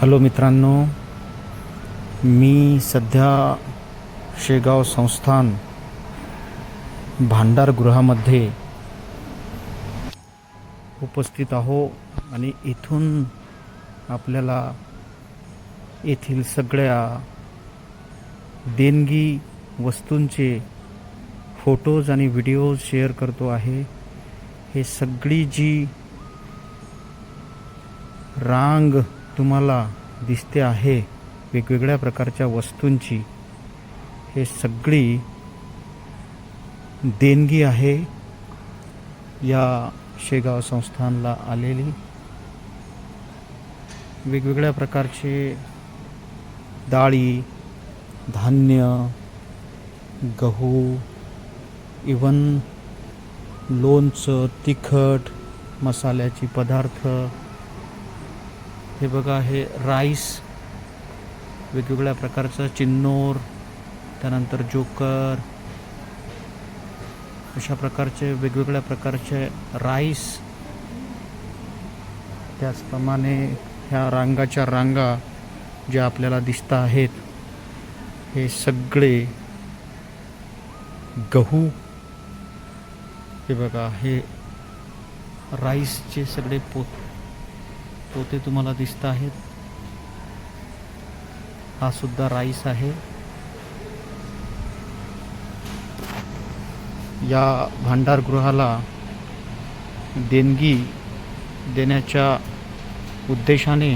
Hello मित्रांनो मी सध्या शेगाव संस्थान भांडारगृहामध्ये उपस्थित आहो आणि इथून आपल्याला येथील सगळ्या देणगी वस्तूंचे फोटोज आणि व्हिडिओज शेअर करतो आहे. हे सगळी जी रांग तुम्हाला दिसते आहे वेगवेगळ्या प्रकारच्या वस्तूंची. हे सगळी देणगी आहे. या शेगाव संस्थानला आलेली. वेगवेगळ्या प्रकारचे डाळी धान्य गहू इवन लोणचं तिखट मसाल्याची पदार्थ हे बघा हे राईस वेगवेगळ्या प्रकारचं चिन्नोर त्यानंतर जोकर अशा प्रकारचे वेगवेगळ्या प्रकारचे राईस. त्याचप्रमाणे ह्या रांगाच्या रांगा ज्या आपल्याला दिसत आहेत हे सगळे गहू. हे बघा हे राईसचे सगळे पोत पोते तुम्हाला दिसत आहेत. हा सुद्धा राईस आहे. या भांडारगृहाला देणगी देण्याच्या उद्देशाने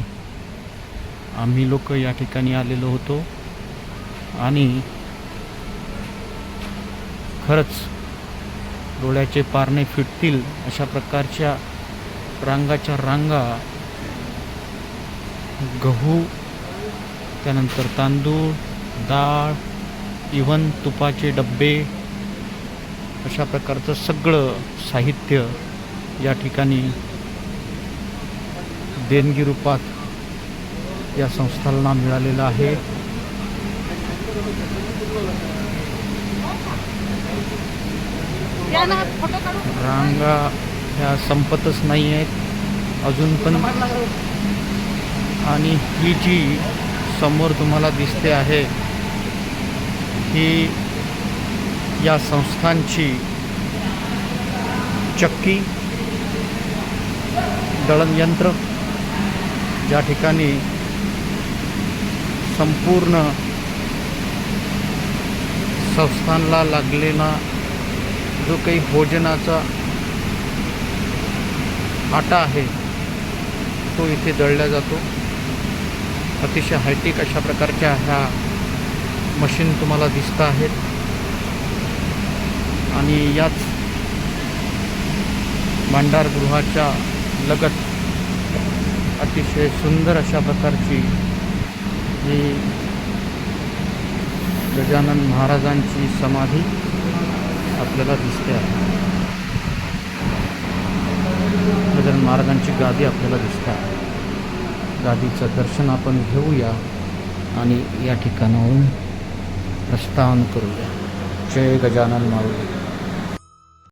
आम्ही लोक या ठिकाणी आलेलो होतो. आणि खरंच डोळ्याचे पारणे फिटतील अशा प्रकारच्या रांगाच्या रांगा गहू त्यानंतर तांदूळ डाळ इवन तुपाचे डब्बे अशा प्रकारचं सगळं साहित्य या ठिकाणी देणगी रूपात या संस्थांना मिळालेलं आहे. रांगा ह्या संपतच नाही आहेत अजून पण आणि ही जी समोर तुम्हाला दिसते आहे ही या संस्थांची चक्की दळणयंत्र ज्या ठिकाणी संपूर्ण संस्थानला लागलेला जो काही भोजनाचा आटा आहे तो इथे दळला जातो. अतिशय हायटेक अशा प्रकारच्या ह्या मशीन तुम्हाला दिसत आहेत. आणि याच भांडारगृहाच्या लगत अतिशय सुंदर अशा प्रकारची ही गजानन महाराजांची समाधी आपल्याला दिसते आहे. गजानन महाराजांची गादी आपल्याला दिसते आहे. गादीचं दर्शन आपण घेऊया आणि या ठिकाणाहून प्रस्थान करूया. जय गजानन माऊली.